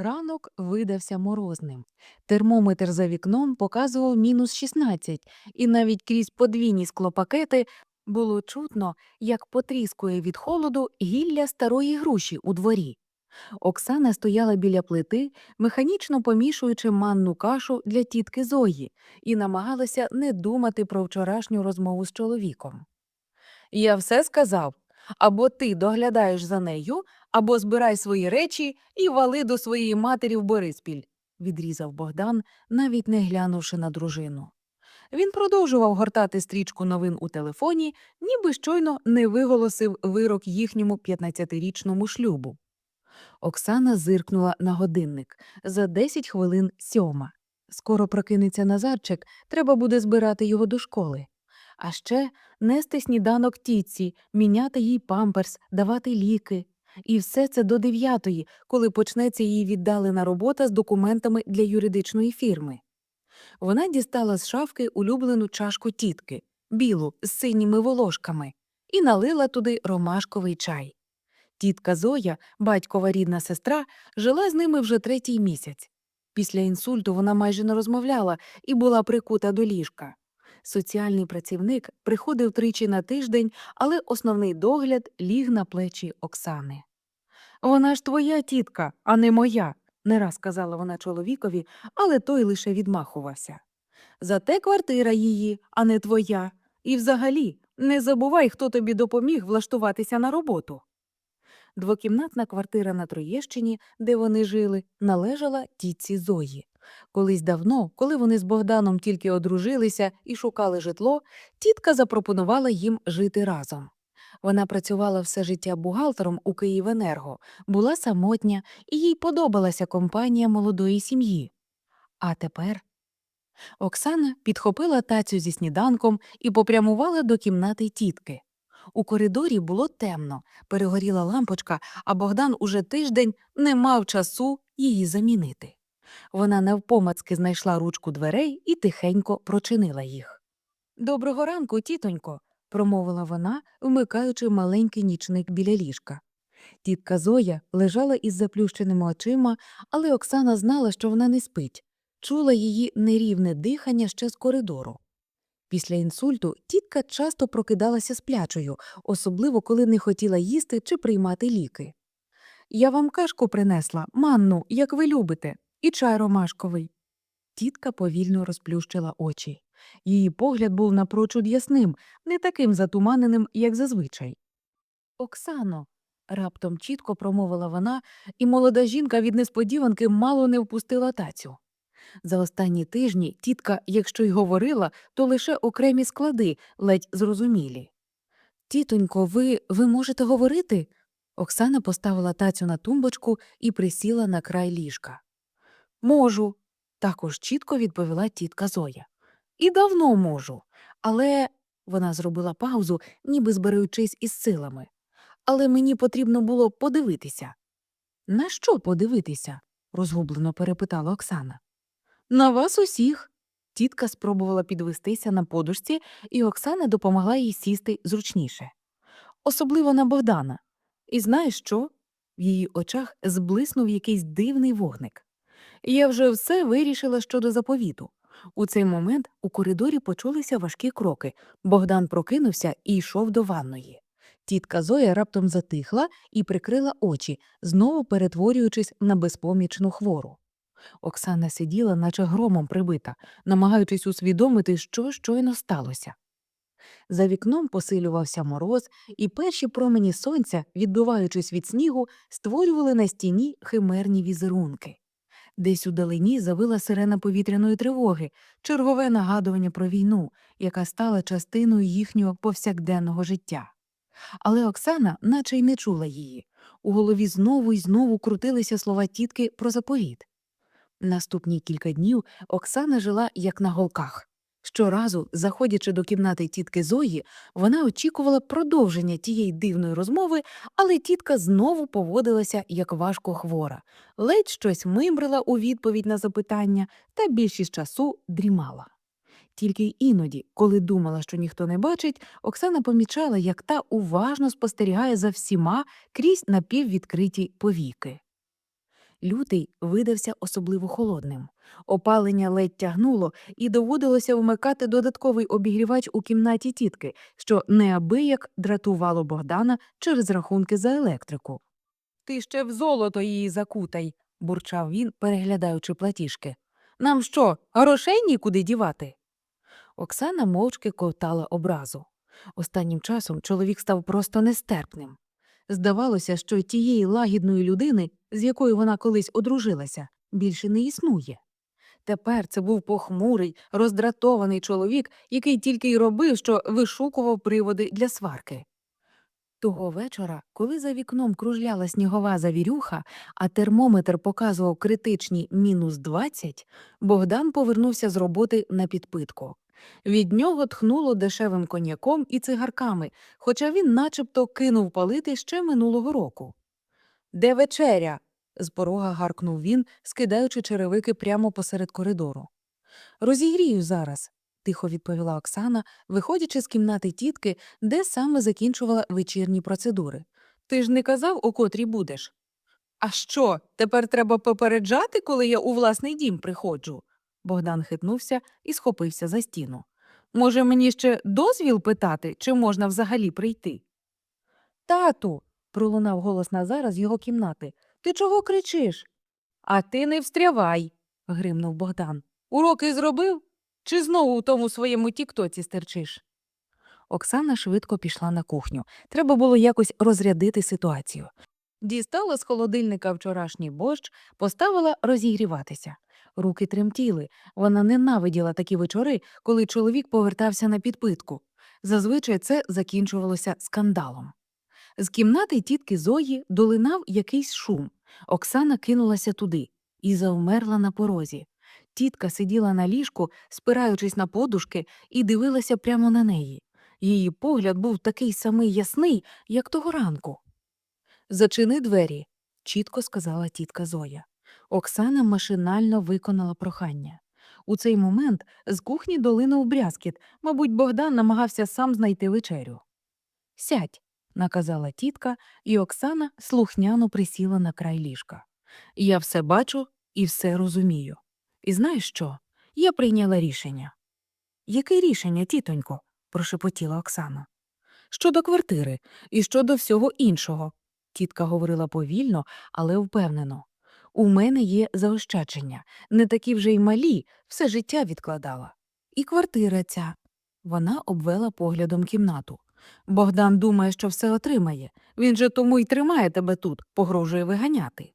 Ранок видався морозним. Термометр за вікном показував мінус 16, і навіть крізь подвійні склопакети було чутно, як потріскує від холоду гілля старої груші у дворі. Оксана стояла біля плити, механічно помішуючи манну кашу для тітки Зої, і намагалася не думати про вчорашню розмову з чоловіком. Я все сказав. Або ти доглядаєш за нею, або збирай свої речі і вали до своєї матері в Бориспіль, відрізав Богдан, навіть не глянувши на дружину. Він продовжував гортати стрічку новин у телефоні, ніби щойно не виголосив вирок їхньому 15-річному шлюбу. Оксана зиркнула на годинник за 10 хвилин сьома. Скоро прокинеться Назарчик, треба буде збирати його до школи. А ще нести сніданок тітці, міняти їй памперс, давати ліки. І все це до дев'ятої, коли почнеться її віддалена робота з документами для юридичної фірми. Вона дістала з шафки улюблену чашку тітки, білу з синіми волошками, і налила туди ромашковий чай. Тітка Зоя, батькова рідна сестра, жила з ними вже третій місяць. Після інсульту вона майже не розмовляла і була прикута до ліжка. Соціальний працівник приходив тричі на тиждень, але основний догляд ліг на плечі Оксани. Вона ж твоя тітка, а не моя, не раз казала вона чоловікові, але той лише відмахувався. Зате квартира її, а не твоя. І взагалі не забувай, хто тобі допоміг влаштуватися на роботу. Двокімнатна квартира на Троєщині, де вони жили, належала тітці Зої. Колись давно, коли вони з Богданом тільки одружилися і шукали житло, тітка запропонувала їм жити разом. Вона працювала все життя бухгалтером у Київенерго, була самотня, і їй подобалася компанія молодої сім'ї. А тепер Оксана підхопила тацю зі сніданком і попрямувала до кімнати тітки. У коридорі було темно, перегоріла лампочка, а Богдан уже тиждень не мав часу її замінити. Вона навпомацки знайшла ручку дверей і тихенько прочинила їх. Доброго ранку, тітонько, промовила вона, вмикаючи маленький нічник біля ліжка. Тітка Зоя лежала із заплющеними очима, але Оксана знала, що вона не спить, чула її нерівне дихання ще з коридору. Після інсульту тітка часто прокидалася сплячою, особливо коли не хотіла їсти чи приймати ліки. Я вам кашку принесла, манну, як ви любите, і чай ромашковий. Тітка повільно розплющила очі. Її погляд був напрочуд ясним, не таким затуманеним, як зазвичай. Оксано, раптом чітко промовила вона, і молода жінка від несподіванки мало не впустила тацю. За останні тижні тітка, якщо й говорила, то лише окремі склади, ледь зрозумілі. Тітонько, ви, ви можете говорити? Оксана поставила тацю на тумбочку і присіла на край ліжка. Можу, також чітко відповіла тітка Зоя. І давно можу. Але вона зробила паузу, ніби збираючись із силами. Але мені потрібно було подивитися. На що подивитися? розгублено перепитала Оксана. На вас усіх. Тітка спробувала підвестися на подушці, і Оксана допомогла їй сісти зручніше. Особливо на Богдана. І знаєш що? В її очах зблиснув якийсь дивний вогник. Я вже все вирішила щодо заповіту. У цей момент у коридорі почулися важкі кроки. Богдан прокинувся і йшов до ванної. Тітка Зоя раптом затихла і прикрила очі, знову перетворюючись на безпомічну хвору. Оксана сиділа, наче громом прибита, намагаючись усвідомити, що щойно сталося. За вікном посилювався мороз, і перші промені сонця, відбиваючись від снігу, створювали на стіні химерні візерунки. Десь у далині завила сирена повітряної тривоги, чергове нагадування про війну, яка стала частиною їхнього повсякденного життя. Але Оксана наче й не чула її. У голові знову й знову крутилися слова тітки про заповіт. Наступні кілька днів Оксана жила як на голках. Щоразу, заходячи до кімнати тітки Зої, вона очікувала продовження тієї дивної розмови, але тітка знову поводилася як важко хвора, ледь щось мимрила у відповідь на запитання та більшість часу дрімала. Тільки іноді, коли думала, що ніхто не бачить, Оксана помічала, як та уважно спостерігає за всіма крізь напіввідкриті повіки. Лютий видався особливо холодним. Опалення ледь тягнуло, і доводилося вмикати додатковий обігрівач у кімнаті тітки, що неабияк дратувало Богдана через рахунки за електрику. Ти ще в золото її закутай, бурчав він, переглядаючи платіжки. Нам що, грошей нікуди дівати? Оксана мовчки ковтала образу. Останнім часом чоловік став просто нестерпним. Здавалося, що тієї лагідної людини, з якою вона колись одружилася, більше не існує. Тепер це був похмурий, роздратований чоловік, який тільки й робив, що вишукував приводи для сварки. Того вечора, коли за вікном кружляла снігова завірюха, а термометр показував критичні мінус 20, Богдан повернувся з роботи на підпитку. Від нього тхнуло дешевим коньяком і цигарками, хоча він начебто кинув палити ще минулого року. Де вечеря? з порога гаркнув він, скидаючи черевики прямо посеред коридору. Розігрію зараз, тихо відповіла Оксана, виходячи з кімнати тітки, де саме закінчувала вечірні процедури. Ти ж не казав, у котрій будеш. А що, тепер треба попереджати, коли я у власний дім приходжу? Богдан хитнувся і схопився за стіну. Може, мені ще дозвіл питати, чи можна взагалі прийти? Тату. пролунав голос Назара з його кімнати. Ти чого кричиш? А ти не встрявай, гримнув Богдан. Уроки зробив? Чи знову у тому своєму тіктоці стерчиш? Оксана швидко пішла на кухню. Треба було якось розрядити ситуацію. Дістала з холодильника вчорашній борщ, поставила розігріватися. Руки тремтіли. Вона ненавиділа такі вечори, коли чоловік повертався на підпитку. Зазвичай це закінчувалося скандалом. З кімнати тітки Зої долинав якийсь шум. Оксана кинулася туди і завмерла на порозі. Тітка сиділа на ліжку, спираючись на подушки, і дивилася прямо на неї. Її погляд був такий самий ясний, як того ранку. Зачини двері, чітко сказала тітка Зоя. Оксана машинально виконала прохання. У цей момент з кухні долинув брязкіт, мабуть, Богдан намагався сам знайти вечерю. Сядь, наказала тітка, і Оксана слухняно присіла на край ліжка. Я все бачу і все розумію. І знаєш що? Я прийняла рішення. Яке рішення, тітонько? прошепотіла Оксана. Щодо квартири і щодо всього іншого. Тітка говорила повільно, але впевнено. У мене є заощадження, не такі вже й малі, все життя відкладала. І квартира ця. Вона обвела поглядом кімнату. Богдан думає, що все отримає. Він же тому й тримає тебе тут, погрожує виганяти.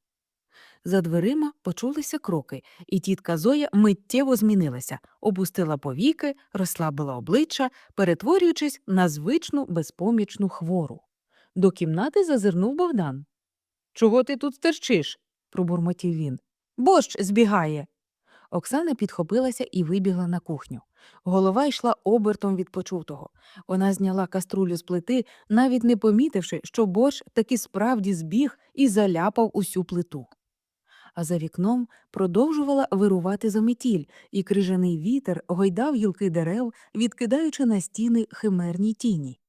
За дверима почулися кроки, і тітка Зоя миттєво змінилася, опустила повіки, розслабила обличчя, перетворюючись на звичну безпомічну хвору. До кімнати зазирнув Богдан. Чого ти тут стерчиш? Пробурмотів він. Борщ збігає. Оксана підхопилася і вибігла на кухню. Голова йшла обертом від почутого. Вона зняла каструлю з плити, навіть не помітивши, що борщ таки справді збіг і заляпав усю плиту. А за вікном продовжувала вирувати заметіль, і крижаний вітер гойдав гілки дерев, відкидаючи на стіни химерні тіні.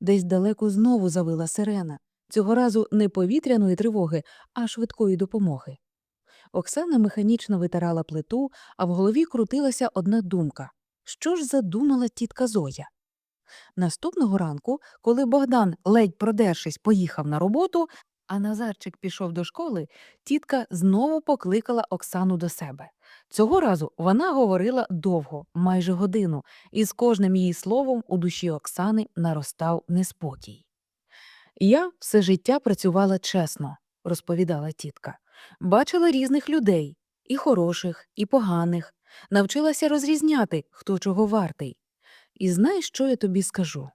Десь далеко знову завила сирена, цього разу не повітряної тривоги, а швидкої допомоги. Оксана механічно витирала плиту, а в голові крутилася одна думка що ж задумала тітка Зоя? Наступного ранку, коли Богдан, ледь продершись, поїхав на роботу, а Назарчик пішов до школи, тітка знову покликала Оксану до себе. Цього разу вона говорила довго, майже годину, і з кожним її словом у душі Оксани наростав неспокій. Я все життя працювала чесно, розповідала тітка. Бачила різних людей, і хороших, і поганих, навчилася розрізняти, хто чого вартий. І знаєш, що я тобі скажу?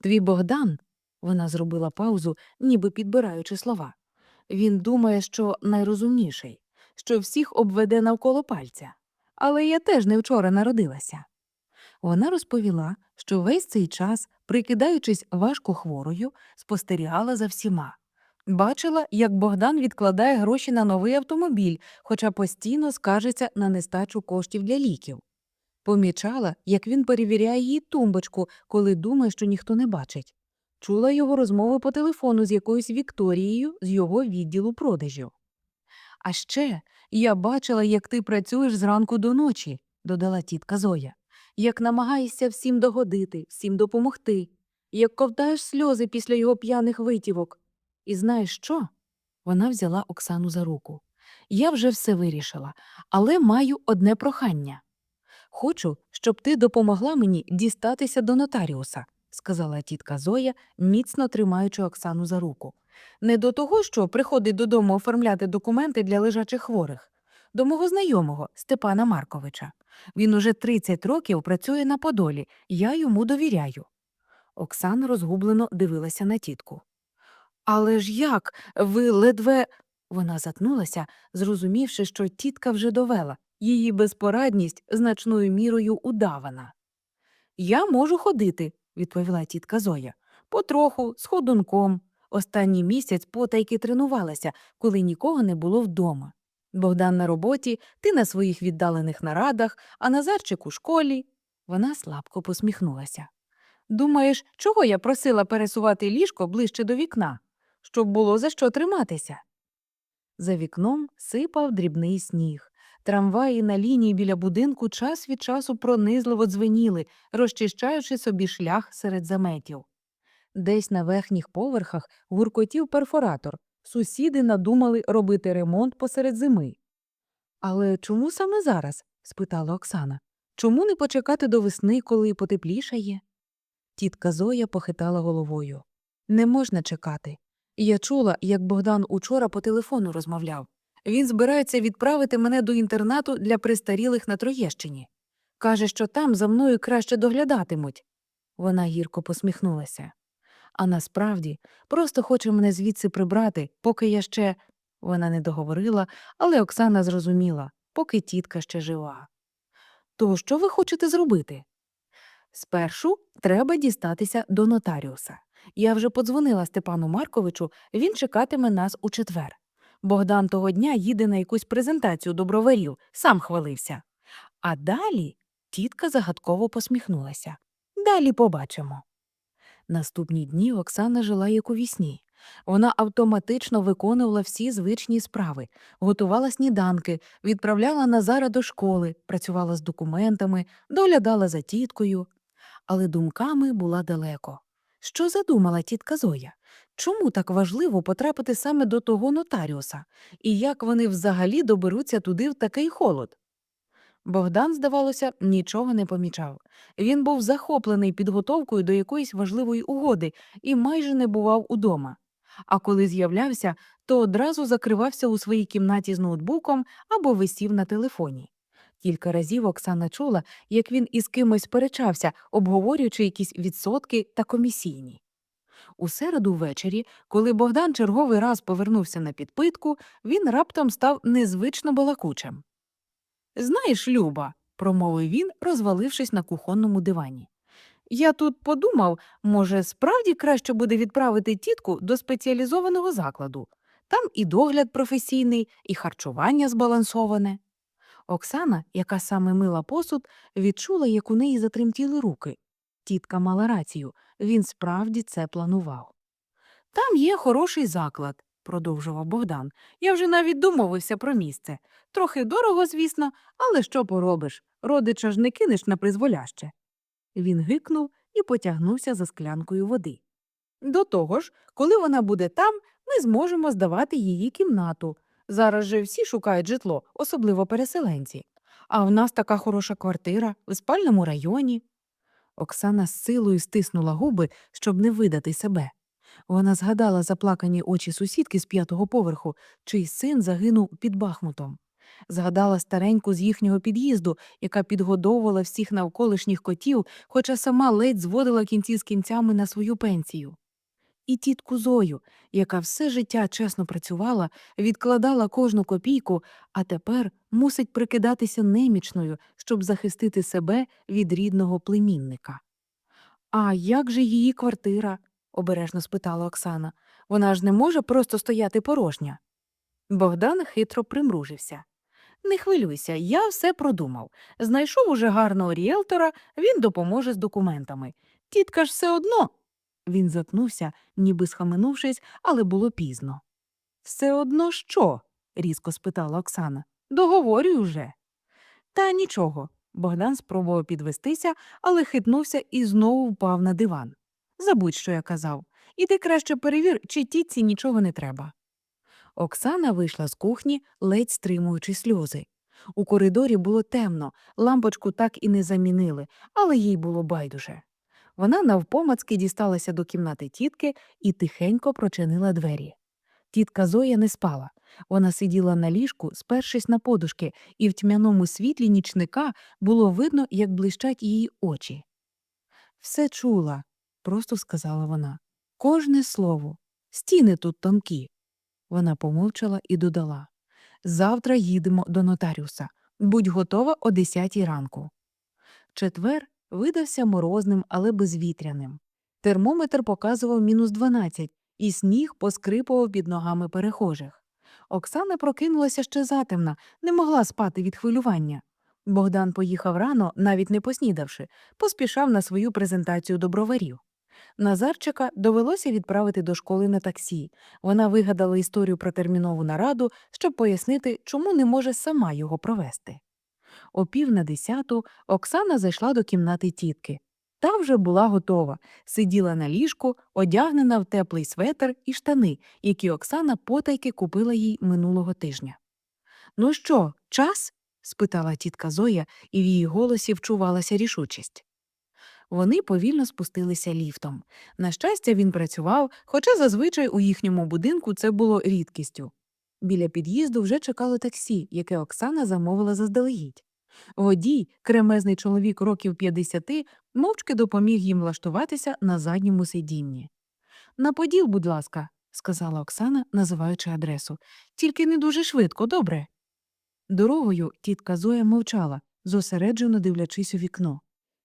Твій Богдан, вона зробила паузу, ніби підбираючи слова. Він думає, що найрозумніший, що всіх обведе навколо пальця. Але я теж не вчора народилася. Вона розповіла, що весь цей час, прикидаючись важко хворою, спостерігала за всіма. Бачила, як Богдан відкладає гроші на новий автомобіль, хоча постійно скаржиться на нестачу коштів для ліків. Помічала, як він перевіряє її тумбочку, коли думає, що ніхто не бачить. Чула його розмови по телефону з якоюсь Вікторією з його відділу продажів. А ще я бачила, як ти працюєш зранку до ночі, додала тітка Зоя, як намагаєшся всім догодити, всім допомогти, як ковтаєш сльози після його п'яних витівок. І знаєш що? Вона взяла Оксану за руку. Я вже все вирішила, але маю одне прохання. Хочу, щоб ти допомогла мені дістатися до нотаріуса, сказала тітка Зоя, міцно тримаючи Оксану за руку. Не до того, що приходить додому оформляти документи для лежачих хворих, до мого знайомого Степана Марковича. Він уже 30 років працює на Подолі, я йому довіряю. Оксана розгублено дивилася на тітку. Але ж як? Ви ледве. Вона затнулася, зрозумівши, що тітка вже довела, її безпорадність значною мірою удавана. Я можу ходити, відповіла тітка Зоя. Потроху, з ходунком. Останній місяць потайки тренувалася, коли нікого не було вдома. Богдан на роботі, ти на своїх віддалених нарадах, а Назарчик у школі. Вона слабко посміхнулася. Думаєш, чого я просила пересувати ліжко ближче до вікна? Щоб було за що триматися. За вікном сипав дрібний сніг. Трамваї на лінії біля будинку час від часу пронизливо дзвеніли, розчищаючи собі шлях серед заметів. Десь на верхніх поверхах гуркотів перфоратор. Сусіди надумали робити ремонт посеред зими. Але чому саме зараз? спитала Оксана. Чому не почекати до весни, коли потеплішає? Тітка Зоя похитала головою. Не можна чекати. Я чула, як Богдан учора по телефону розмовляв. Він збирається відправити мене до інтернату для престарілих на Троєщині. Каже, що там за мною краще доглядатимуть. Вона гірко посміхнулася. А насправді просто хоче мене звідси прибрати, поки я ще. Вона не договорила, але Оксана зрозуміла, поки тітка ще жива. То що ви хочете зробити? Спершу треба дістатися до нотаріуса. Я вже подзвонила Степану Марковичу, він чекатиме нас у четвер. Богдан того дня їде на якусь презентацію до броварів, сам хвалився. А далі тітка загадково посміхнулася. Далі побачимо. Наступні дні Оксана жила як у вісні. Вона автоматично виконувала всі звичні справи, готувала сніданки, відправляла Назара до школи, працювала з документами, доглядала за тіткою. Але думками була далеко. Що задумала тітка Зоя? Чому так важливо потрапити саме до того нотаріуса? І як вони взагалі доберуться туди в такий холод? Богдан, здавалося, нічого не помічав. Він був захоплений підготовкою до якоїсь важливої угоди і майже не бував удома. А коли з'являвся, то одразу закривався у своїй кімнаті з ноутбуком або висів на телефоні. Кілька разів Оксана чула, як він із кимось сперечався, обговорюючи якісь відсотки та комісійні. У середу ввечері, коли Богдан черговий раз повернувся на підпитку, він раптом став незвично балакучим. Знаєш, Люба, промовив він, розвалившись на кухонному дивані. Я тут подумав, може, справді краще буде відправити тітку до спеціалізованого закладу. Там і догляд професійний, і харчування збалансоване. Оксана, яка саме мила посуд, відчула, як у неї затремтіли руки. Тітка мала рацію, він справді це планував. Там є хороший заклад, продовжував Богдан. Я вже навіть домовився про місце. Трохи дорого, звісно, але що поробиш? Родича ж не кинеш на призволяще. Він гикнув і потягнувся за склянкою води. До того ж, коли вона буде там, ми зможемо здавати її кімнату. Зараз же всі шукають житло, особливо переселенці. А в нас така хороша квартира в спальному районі. Оксана з силою стиснула губи, щоб не видати себе. Вона згадала заплакані очі сусідки з п'ятого поверху, чий син загинув під Бахмутом. Згадала стареньку з їхнього під'їзду, яка підгодовувала всіх навколишніх котів, хоча сама ледь зводила кінці з кінцями на свою пенсію. І тітку Зою, яка все життя чесно працювала, відкладала кожну копійку, а тепер мусить прикидатися немічною, щоб захистити себе від рідного племінника. А як же її квартира? Обережно спитала Оксана. Вона ж не може просто стояти порожня. Богдан хитро примружився. Не хвилюйся, я все продумав. Знайшов уже гарного ріелтора, він допоможе з документами. Тітка ж все одно. Він затнувся, ніби схаменувшись, але було пізно. Все одно що? різко спитала Оксана. Договорюй уже. Та нічого. Богдан спробував підвестися, але хитнувся і знову впав на диван. Забудь, що я казав. Іди краще перевір, чи тітці нічого не треба. Оксана вийшла з кухні, ледь стримуючи сльози. У коридорі було темно, лампочку так і не замінили, але їй було байдуже. Вона навпомацки дісталася до кімнати тітки і тихенько прочинила двері. Тітка Зоя не спала. Вона сиділа на ліжку, спершись на подушки, і в тьмяному світлі нічника було видно, як блищать її очі. Все чула, просто сказала вона. Кожне слово. Стіни тут тонкі. Вона помовчала і додала. Завтра їдемо до нотаріуса. Будь готова о 10 ранку. Четвер видався морозним, але безвітряним. Термометр показував мінус 12, і сніг поскрипував під ногами перехожих. Оксана прокинулася ще затемна, не могла спати від хвилювання. Богдан поїхав рано, навіть не поснідавши, поспішав на свою презентацію до броварів. Назарчика довелося відправити до школи на таксі. Вона вигадала історію про термінову нараду, щоб пояснити, чому не може сама його провести. О пів на десяту Оксана зайшла до кімнати тітки. Та вже була готова, сиділа на ліжку, одягнена в теплий светр і штани, які Оксана потайки купила їй минулого тижня. Ну що, час? спитала тітка Зоя, і в її голосі вчувалася рішучість. Вони повільно спустилися ліфтом. На щастя, він працював, хоча зазвичай у їхньому будинку це було рідкістю. Біля під'їзду вже чекало таксі, яке Оксана замовила заздалегідь. Водій, кремезний чоловік років 50, мовчки допоміг їм влаштуватися на задньому сидінні. На поділ, будь ласка, сказала Оксана, називаючи адресу. Тільки не дуже швидко, добре. Дорогою тітка Зоя мовчала, зосереджено дивлячись у вікно.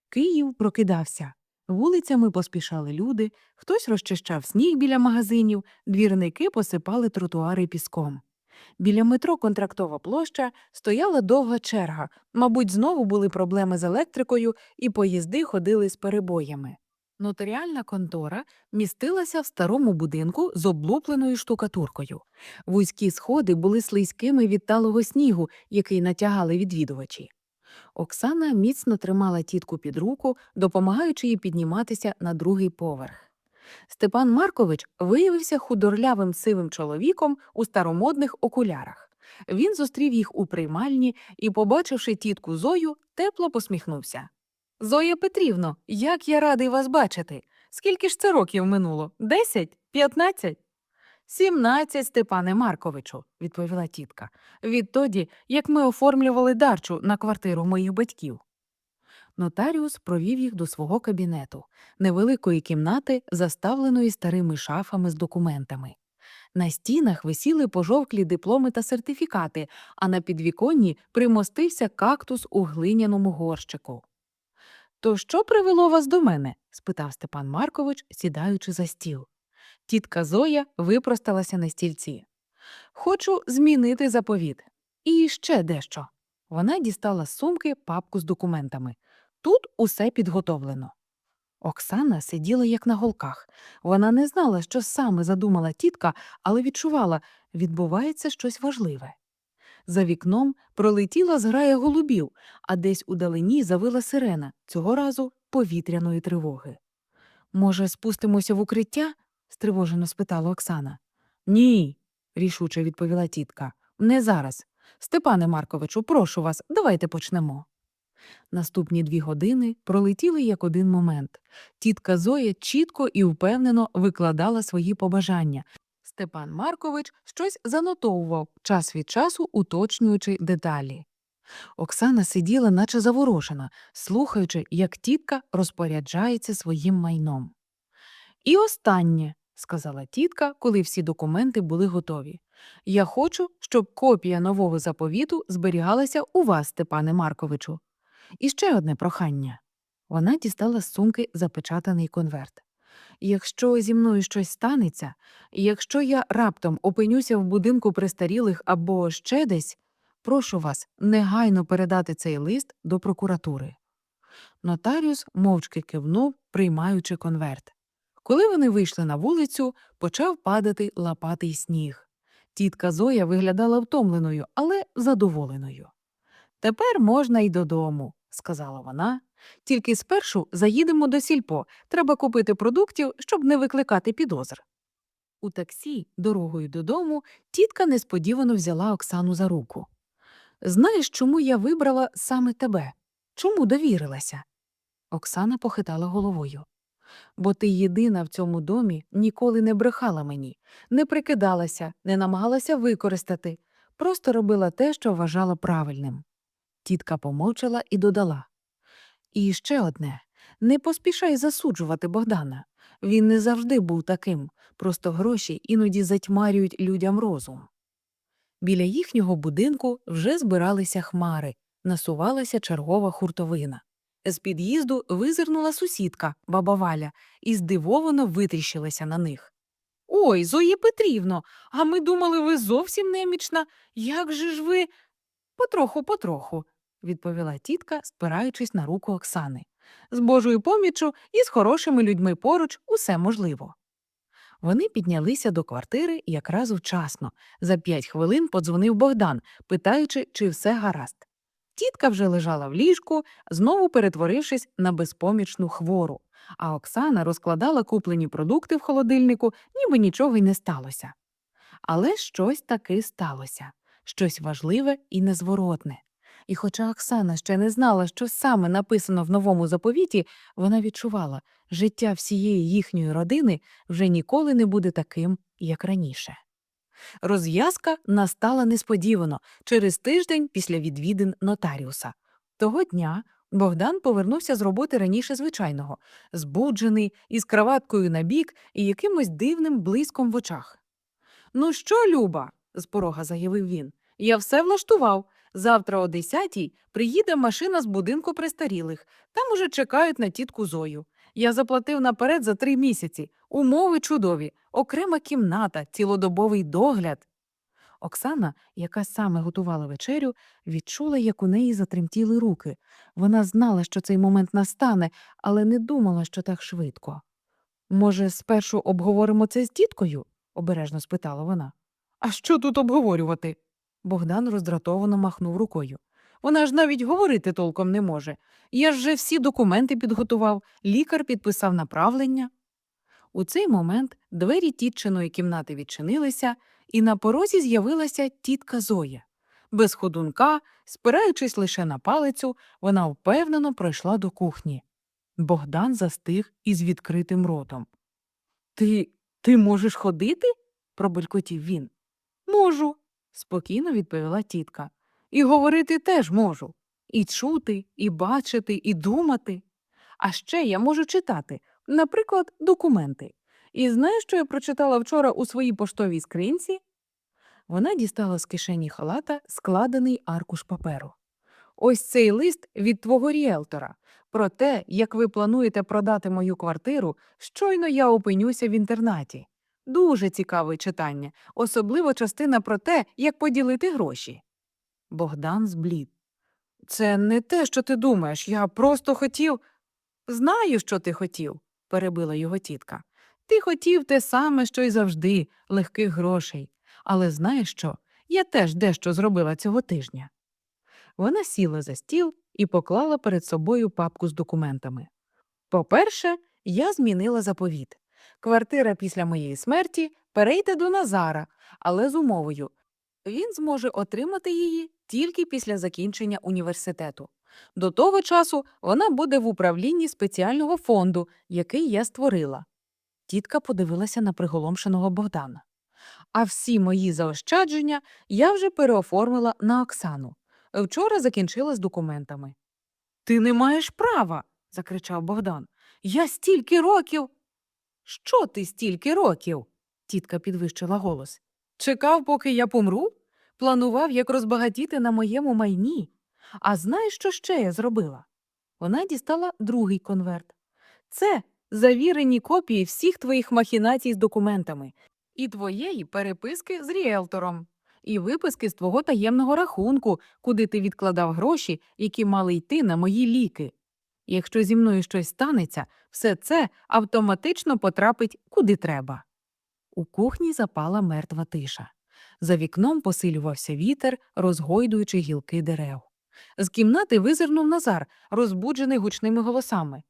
Київ прокидався. Вулицями поспішали люди, хтось розчищав сніг біля магазинів, двірники посипали тротуари піском. Біля метро Контрактова площа стояла довга черга. Мабуть, знову були проблеми з електрикою, і поїзди ходили з перебоями. Нотаріальна контора містилася в старому будинку з облупленою штукатуркою. Вузькі сходи були слизькими від талого снігу, який натягали відвідувачі. Оксана міцно тримала тітку під руку, допомагаючи їй підніматися на другий поверх. Степан Маркович виявився худорлявим сивим чоловіком у старомодних окулярах. Він зустрів їх у приймальні і, побачивши тітку Зою, тепло посміхнувся. Зоя Петрівно, як я радий вас бачити. Скільки ж це років минуло? Десять? П'ятнадцять? Сімнадцять, Степане Марковичу, відповіла тітка. Відтоді, як ми оформлювали дарчу на квартиру моїх батьків. Нотаріус провів їх до свого кабінету, невеликої кімнати, заставленої старими шафами з документами. На стінах висіли пожовклі дипломи та сертифікати, а на підвіконні примостився кактус у глиняному горщику. То що привело вас до мене? спитав Степан Маркович, сідаючи за стіл. Тітка Зоя випросталася на стільці. Хочу змінити заповіт. І ще дещо. Вона дістала з сумки папку з документами. Тут усе підготовлено. Оксана сиділа як на голках. Вона не знала, що саме задумала тітка, але відчувала, відбувається щось важливе. За вікном пролетіла зграя голубів, а десь удалині завила сирена, цього разу повітряної тривоги. Може, спустимося в укриття? Стривожено спитала Оксана. Ні, рішуче відповіла тітка. Не зараз. Степане Марковичу, прошу вас, давайте почнемо. Наступні дві години пролетіли як один момент. Тітка Зоя чітко і впевнено викладала свої побажання. Степан Маркович щось занотовував, час від часу уточнюючи деталі. Оксана сиділа, наче заворожена, слухаючи, як тітка розпоряджається своїм майном. І останнє, сказала тітка, коли всі документи були готові. Я хочу, щоб копія нового заповіту зберігалася у вас, Степане Марковичу. І ще одне прохання. Вона дістала з сумки запечатаний конверт. Якщо зі мною щось станеться, якщо я раптом опинюся в будинку престарілих або ще десь, прошу вас негайно передати цей лист до прокуратури. Нотаріус мовчки кивнув, приймаючи конверт. Коли вони вийшли на вулицю, почав падати лапатий сніг. Тітка Зоя виглядала втомленою, але задоволеною. Тепер можна й додому, сказала вона. Тільки спершу заїдемо до сільпо. Треба купити продуктів, щоб не викликати підозр. У таксі, дорогою додому, тітка несподівано взяла Оксану за руку. Знаєш, чому я вибрала саме тебе? Чому довірилася? Оксана похитала головою. Бо ти єдина в цьому домі ніколи не брехала мені, не прикидалася, не намагалася використати, просто робила те, що вважала правильним. Тітка помовчала і додала. І ще одне не поспішай засуджувати Богдана. Він не завжди був таким, просто гроші іноді затьмарюють людям розум. Біля їхнього будинку вже збиралися хмари, насувалася чергова хуртовина. З під'їзду визирнула сусідка, баба Валя, і здивовано витріщилася на них. Ой, Зоє Петрівно, а ми думали, ви зовсім немічна. Як же ж ви. Потроху, потроху, відповіла тітка, спираючись на руку Оксани. З Божою поміччю і з хорошими людьми поруч усе можливо. Вони піднялися до квартири якраз вчасно. За п'ять хвилин подзвонив Богдан, питаючи, чи все гаразд. Тітка вже лежала в ліжку, знову перетворившись на безпомічну хвору, а Оксана розкладала куплені продукти в холодильнику, ніби нічого й не сталося. Але щось таки сталося, щось важливе і незворотне. І хоча Оксана ще не знала, що саме написано в новому заповіті, вона відчувала, життя всієї їхньої родини вже ніколи не буде таким, як раніше. Розв'язка настала несподівано через тиждень після відвідин нотаріуса. Того дня Богдан повернувся з роботи раніше звичайного, збуджений, із краваткою на бік і якимось дивним блиском в очах. Ну що, Люба? з порога заявив він. Я все влаштував. Завтра о десятій приїде машина з будинку престарілих. Там уже чекають на тітку Зою. Я заплатив наперед за три місяці. Умови чудові, окрема кімната, цілодобовий догляд. Оксана, яка саме готувала вечерю, відчула, як у неї затремтіли руки. Вона знала, що цей момент настане, але не думала, що так швидко. Може, спершу обговоримо це з тіткою? обережно спитала вона. А що тут обговорювати? Богдан роздратовано махнув рукою. Вона ж навіть говорити толком не може. Я ж вже всі документи підготував, лікар підписав направлення. У цей момент двері тітчиної кімнати відчинилися, і на порозі з'явилася тітка Зоя. Без ходунка, спираючись лише на палицю, вона впевнено пройшла до кухні. Богдан застиг із відкритим ротом. Ти ти можеш ходити? пробелькотів він. Можу, спокійно відповіла тітка. І говорити теж можу. І чути, і бачити, і думати. А ще я можу читати, наприклад, документи. І знаєш, що я прочитала вчора у своїй поштовій скринці? Вона дістала з кишені халата складений аркуш паперу. Ось цей лист від твого ріелтора про те, як ви плануєте продати мою квартиру, щойно я опинюся в інтернаті. Дуже цікаве читання, особливо частина про те, як поділити гроші. Богдан зблід. Це не те, що ти думаєш. Я просто хотів. Знаю, що ти хотів, перебила його тітка. Ти хотів те саме, що й завжди, легких грошей. Але знаєш що? Я теж дещо зробила цього тижня. Вона сіла за стіл і поклала перед собою папку з документами. По-перше, я змінила заповіт. Квартира після моєї смерті перейде до Назара, але з умовою він зможе отримати її тільки після закінчення університету. До того часу вона буде в управлінні спеціального фонду, який я створила. Тітка подивилася на приголомшеного Богдана. А всі мої заощадження я вже переоформила на Оксану. Вчора закінчила з документами. Ти не маєш права. закричав Богдан. Я стільки років. Що ти стільки років? Тітка підвищила голос. Чекав, поки я помру? Планував, як розбагатіти на моєму майні. А знаєш, що ще я зробила? Вона дістала другий конверт. Це завірені копії всіх твоїх махінацій з документами, і твоєї переписки з ріелтором, і виписки з твого таємного рахунку, куди ти відкладав гроші, які мали йти на мої ліки. Якщо зі мною щось станеться, все це автоматично потрапить куди треба. У кухні запала мертва тиша. За вікном посилювався вітер, розгойдуючи гілки дерев. З кімнати визирнув Назар, розбуджений гучними голосами.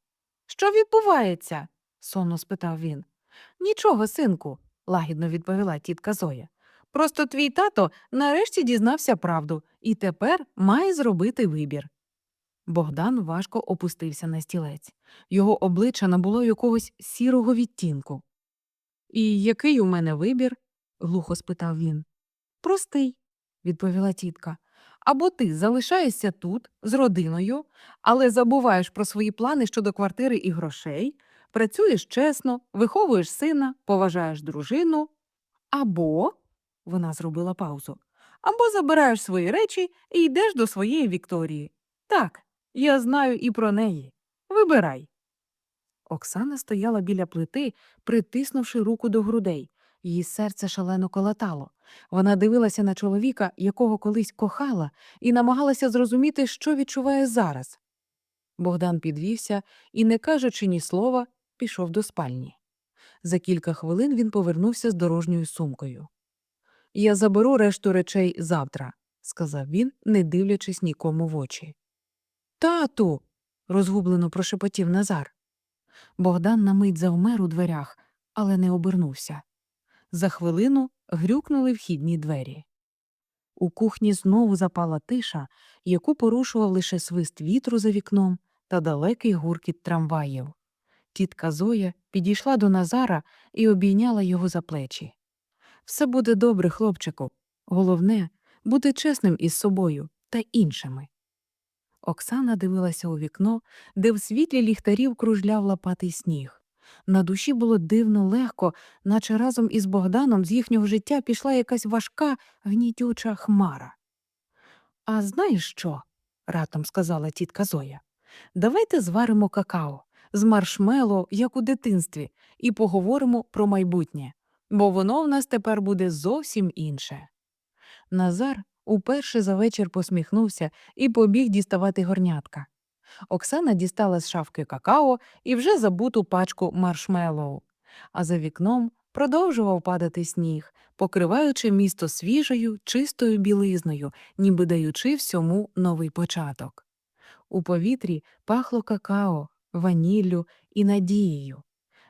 Що відбувається? сонно спитав він. Нічого, синку, лагідно відповіла тітка Зоя. Просто твій тато нарешті дізнався правду і тепер має зробити вибір. Богдан важко опустився на стілець. Його обличчя набуло якогось сірого відтінку. І який у мене вибір? глухо спитав він. Простий, відповіла тітка. Або ти залишаєшся тут з родиною, але забуваєш про свої плани щодо квартири і грошей, працюєш чесно, виховуєш сина, поважаєш дружину, або вона зробила паузу. Або забираєш свої речі і йдеш до своєї Вікторії. Так, я знаю і про неї. Вибирай. Оксана стояла біля плити, притиснувши руку до грудей. Її серце шалено колотало. Вона дивилася на чоловіка, якого колись кохала, і намагалася зрозуміти, що відчуває зараз. Богдан підвівся і, не кажучи ні слова, пішов до спальні. За кілька хвилин він повернувся з дорожньою сумкою. Я заберу решту речей завтра, сказав він, не дивлячись нікому в очі. Тату. розгублено прошепотів Назар. Богдан на мить завмер у дверях, але не обернувся. За хвилину грюкнули вхідні двері. У кухні знову запала тиша, яку порушував лише свист вітру за вікном та далекий гуркіт трамваїв. Тітка Зоя підійшла до Назара і обійняла його за плечі. Все буде добре, хлопчику. Головне бути чесним із собою та іншими. Оксана дивилася у вікно, де в світлі ліхтарів кружляв лопатий сніг. На душі було дивно легко, наче разом із Богданом з їхнього життя пішла якась важка, гнітюча хмара. А знаєш що? раптом сказала тітка Зоя. Давайте зваримо какао з маршмело, як у дитинстві, і поговоримо про майбутнє, бо воно в нас тепер буде зовсім інше. Назар уперше за вечір посміхнувся і побіг діставати горнятка. Оксана дістала з шафки какао і вже забуту пачку маршмеллоу. А за вікном продовжував падати сніг, покриваючи місто свіжою, чистою білизною, ніби даючи всьому новий початок. У повітрі пахло какао, ваніллю і надією.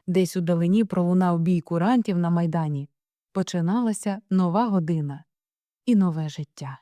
Десь у далині пролунав бій курантів на майдані. Починалася нова година і нове життя.